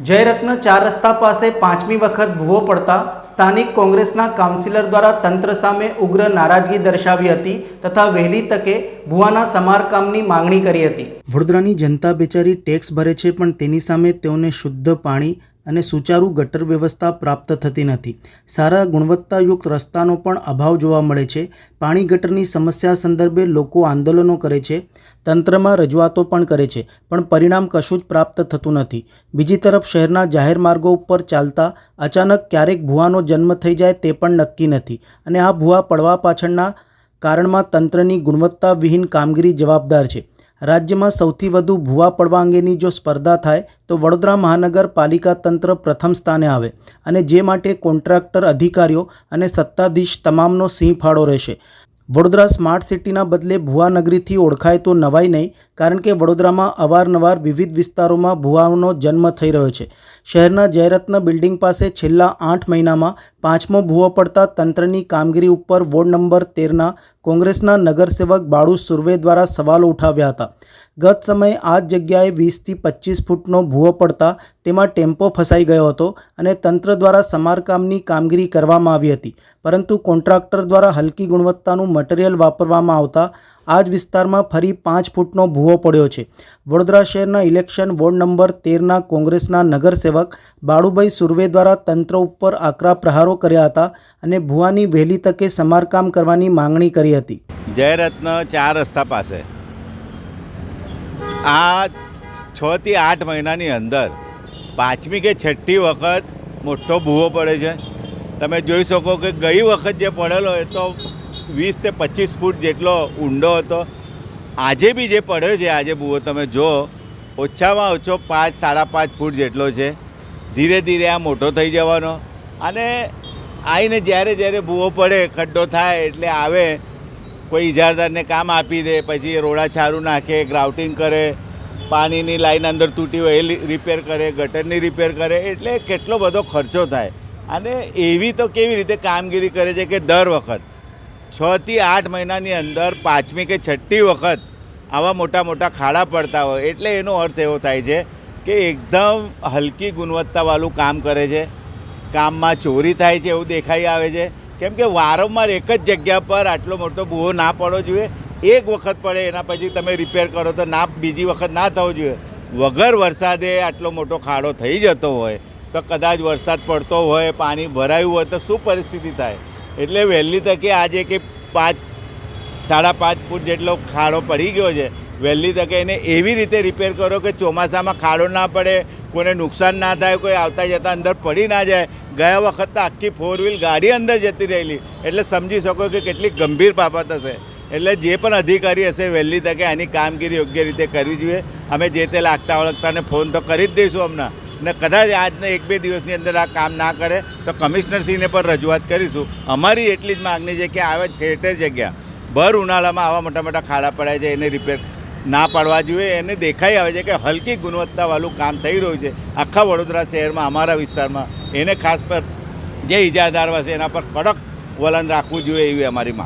જયરત્ન ચાર રસ્તા પાસે પાંચમી વખત ભૂવો પડતા સ્થાનિક કોંગ્રેસના કાઉન્સિલર દ્વારા તંત્ર સામે ઉગ્ર નારાજગી દર્શાવી હતી તથા વહેલી તકે ભૂવાના સમારકામની માંગણી કરી હતી. વડોદરાની જનતા બેચારી ટેક્સ ભરે છે, પણ તેની સામે તેઓને શુદ્ધ પાણી અને સુચારુ ગટર વ્યવસ્થા પ્રાપ્ત થતી નથી. સારા ગુણવત્તાયુક્ત રસ્તાનો પણ અભાવ જોવા મળે છે. પાણી ગટરની સમસ્યા સંદર્ભે લોકો આંદોલનો કરે છે, તંત્રમાં રજૂઆતો પણ કરે છે, પણ પરિણામ કશું જ પ્રાપ્ત થતું નથી. બીજી તરફ, શહેરના જાહેર માર્ગો ઉપર ચાલતા અચાનક ક્યારેક ભૂવાનો જન્મ થઈ જાય તે પણ નક્કી નથી અને આ ભૂવા પડવા પાછળના કારણમાં તંત્રની ગુણવત્તાવિહીન કામગીરી જવાબદાર છે. રાજ્યમાં સૌથી વધુ ભૂવા પડવા અંગેની જો સ્પર્ધા થાય, તો વડોદરા મહાનગરપાલિકા તંત્ર પ્રથમ સ્થાને આવે અને જે માટે કોન્ટ્રાક્ટર અધિકારીઓ અને સત્તાધીશ તમામનો સિંહ ફાળો રહેશે. વડોદરા સ્માર્ટ સિટીના બદલે ભુવા નગરીથી ઓળખાય તો નવાઈ નહીં, કારણ કે વડોદરામાં અવારનવાર વિવિધ વિસ્તારોમાં ભુવાઓનો જન્મ થઈ રહ્યો છે. શહેરના જયરત્ન બિલ્ડિંગ પાસે છેલ્લા આઠ મહિનામાં પાંચમો ભૂવો પડતા તંત્રની કામગીરી ઉપર વોર્ડ નંબર તેરના કોંગ્રેસના નગરસેવક બાળુ સુર્વે દ્વારા સવાલો ઉઠાવ્યા હતા. ગત સમયે આ જ જગ્યાએ વીસથી પચીસ ફૂટનો ભૂવો પડતા તેમાં ટેમ્પો ફસાઈ ગયો હતો અને તંત્ર દ્વારા સમારકામની કામગીરી કરવામાં આવી હતી. પરંતુ કોન્ટ્રાક્ટર દ્વારા હલકી ગુણવત્તાનું મટીરિયલ વાપરવામાં આવતા આ જ વિસ્તારમાં ફરી પાંચ ફૂટનો ભૂવો પડ્યો છે. વડોદરા શહેરના ઇલેક્શન વોર્ડ નંબર તેરના કોંગ્રેસના નગરસેવક બાળુભાઈ સુર્વે દ્વારા તંત્ર ઉપર આકરા પ્રહારો કર્યા હતા અને ભૂવાની વહેલી તકે સમારકામ કરવાની માંગણી કરી હતી. જયરત્ન ચાર રસ્તા પાસે આ છ થી આઠ મહિનાની અંદર પાંચમી કે છઠ્ઠી વખત મોટો ભૂવો પડે છે. તમે જોઈ શકો કે ગઈ વખત જે પડેલો એ તો વીસ તે પચીસ ફૂટ જેટલો ઊંડો હતો. આજે બી જે પડ્યો છે, આજે ભૂવો તમે જો, ઓછામાં ઓછો પાંચ, સાડા પાંચ ફૂટ જેટલો છે. ધીરે ધીરે આ મોટો થઈ જવાનો. અને આવીને જ્યારે જ્યારે ભૂવો પડે, ખડ્ડો થાય એટલે આવે કોઈ ઇજારદારને કામ આપી દે, પછી રોડા છારું નાખે ગ્રાઉટિંગ કરે, પાણીની લાઈન અંદર તૂટી હોય એ રિપેર કરે, ગટરની રિપેર કરે, એટલે કેટલો બધો ખર્ચો થાય. અને એવી તો કેવી રીતે કામગીરી કરે છે કે દર વખત છથી આઠ મહિનાની અંદર પાંચમી કે છઠ્ઠી વખત આવા મોટા મોટા ખાડા પડતા હોય, એટલે એનો અર્થ એવો થાય છે કે એકદમ હલકી ગુણવત્તાવાળું કામ કરે છે. કામમાં ચોરી થાય છે એવું દેખાઈ આવે છે. કેમ કે વારંવાર એક જ જગ્યા પર આટલો મોટો ભૂવો ના પડવો જોઈએ. એક વખત પડે એના પછી તમે રિપેર કરો તો ના, બીજી વખત ના થવો જોઈએ. વગર વરસાદે આટલો મોટો ખાડો થઈ જતો હોય, તો કદાચ વરસાદ પડતો હોય, પાણી ભરાયું હોય, તો શું પરિસ્થિતિ થાય? એટલે વહેલી તકે આજે કે પાંચ, સાડા પાંચ ફૂટ જેટલો ખાડો પડી ગયો છે, વહેલી તકે એને એવી રીતે રિપેર કરો કે ચોમાસામાં ખાડો ના પડે, કોઈને નુકસાન ના થાય, કોઈ આવતા જતા અંદર પડી ના જાય ગયા વખત તો આખી ફોર વ્હીલ ગાડી અંદર જતી રહેલી. એટલે સમજી શકો કે કેટલી ગંભીર બાબત હશે. એટલે જે પણ અધિકારી હશે વહેલી તકે આની કામગીરી યોગ્ય રીતે કરવી જોઈએ. અમે જે તે લાગતા ઓળખતાને ફોન તો કરી જ દઈશું હમણાં. ને કદાચ આજને એક બે દિવસની અંદર આ કામ ના કરે, તો કમિશનરશ્રીને પણ રજૂઆત કરીશું. અમારી એટલી જ માગણી છે કે આવે ઠેર ઠેર જગ્યા. ભર ઉનાળામાં આવા મોટા મોટા ખાડા પડાય છે એને રિપેર ના પાડવા જોઈએ, એને દેખાઈ આવે છે કે હલકી ગુણવત્તાવાળું કામ થઈ રહ્યું છે. આખા વડોદરા શહેરમાં, અમારા વિસ્તારમાં, એને ખાસ પર જે ઇજાદાર હશે એના પર કડક વલણ રાખવું જોઈએ એવી અમારી માંગ